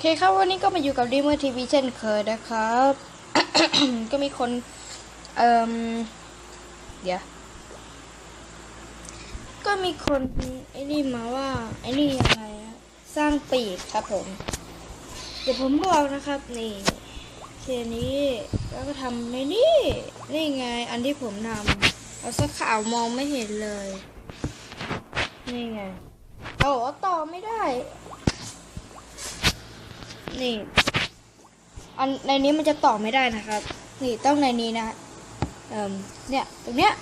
เคครับวันนี้ก็มาอยู่กับดีเมอร์ทีวีเช่นเคยนะครับ ก็มีคน เอ่มเดี๋ยว ก็มีคนไอ้นี่มาว่าไอ้นี่ยังไงสร้างปีกครับผม เดี๋ยวผมบอกนะครับ นี่เคนี้แล้วก็ทำในนี่นี่ไง อันที่ผมทำเอาสักข่าวมองไม่เห็นเลย นี่ไงโอ้ต่อไม่ได้ นี่ อันในนี้มันจะต่อไม่ได้นะครับ นี่ต้องในนี้นะเอ่มเนี่ยตรงเนี้ย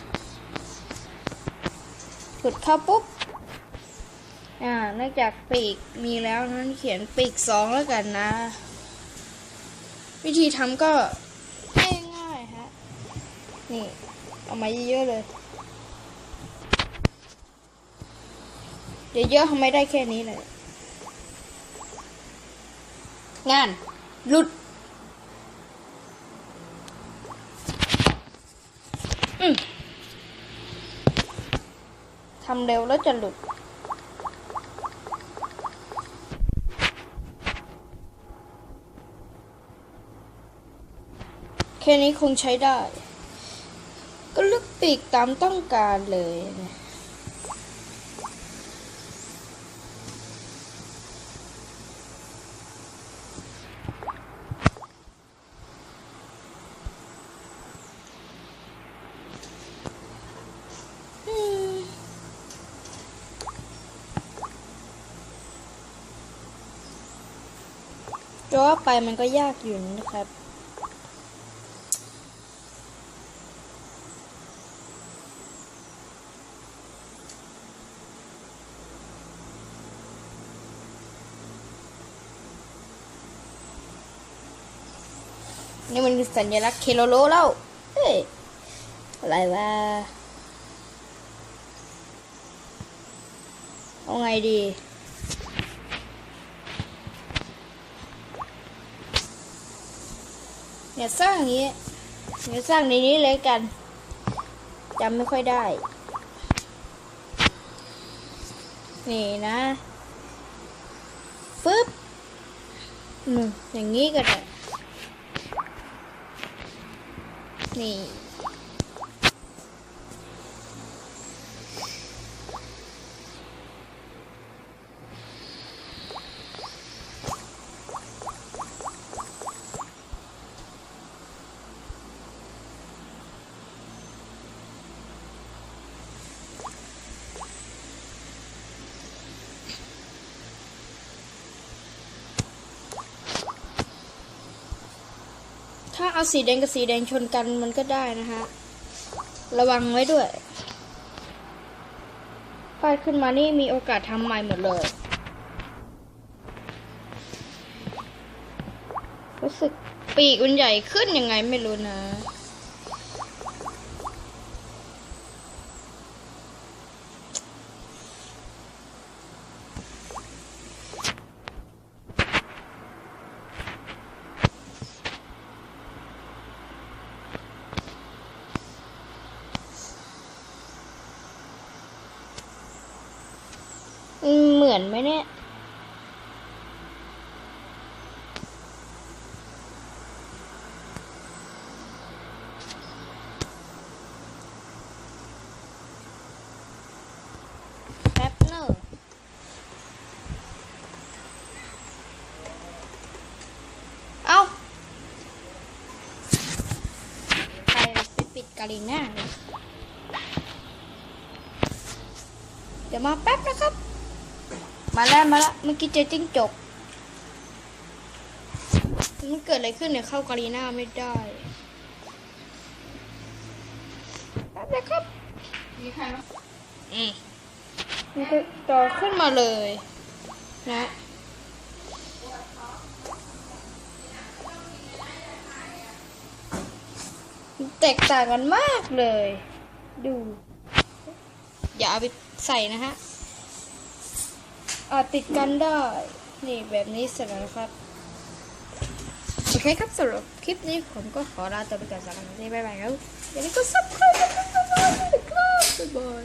กดเข้าปุ๊บอ่านอกจากปีกมีแล้วนั้นเขียนปีกสองแล้วกันนะ วิธีทำก็ง่ายๆฮะนี่เอามาเยอะๆเลยเยอะๆทำไมได้แค่นี้เลย งานหลุด ทำเร็วแล้วจะหลุด แค่นี้คงใช้ได้ ก็เลือกปีกตามต้องการเลยนะ จะว่าไปมันก็ยากอยู่นะครับ นี่มันคือสัญลักษณ์เคโลโลแล้ว เฮ้ย อะไรวะ เอาไงดี เนี่ยสร้างอย่างนี้เนี่ยสร้างในนี้เลยกันจำไม่ค่อยได้ นี่นะฟึบอืมอย่างนี้ก็ได้นี่ เอาสีแดงกับสีแดงชนกันมันก็ได้นะฮะ ระวังไว้ด้วยฟาดขึ้นมานี่มีโอกาสทำใหม่หมดเลย รู้สึกปีกมันใหญ่ขึ้นยังไงไม่รู้นะ อื มเหมือนไหมเนี่ยแป๊บเนอะเอาใครไปปิดกาลิน่าเนี่ยเดี๋ยวมาแป๊บนะครับ มาแล้วมาแล้วเมื่อกี้เจอจิ้งจกมันเกิดอะไรขึ้นเนี่ยเข้ากาลีน่าไม่ได้แป๊บนะครับ มีใครมาอืมมันก็ต่อขึ้นมาเลย นะมันแตกต่างกันมากเลย ดู อย่าเอาไปใส่นะฮะ อาจติดกันได้ นี่แบบนี้เสร็จแล้วนะครับ โอเคครับสำหรับคลิปนี้ผมก็ขอลาตัวไปก่อนสำหรับวันนี้บ๊ายบายครับอย่าลืมกดซับสไครต์นะครับบ๊ายบบ๊ายบาย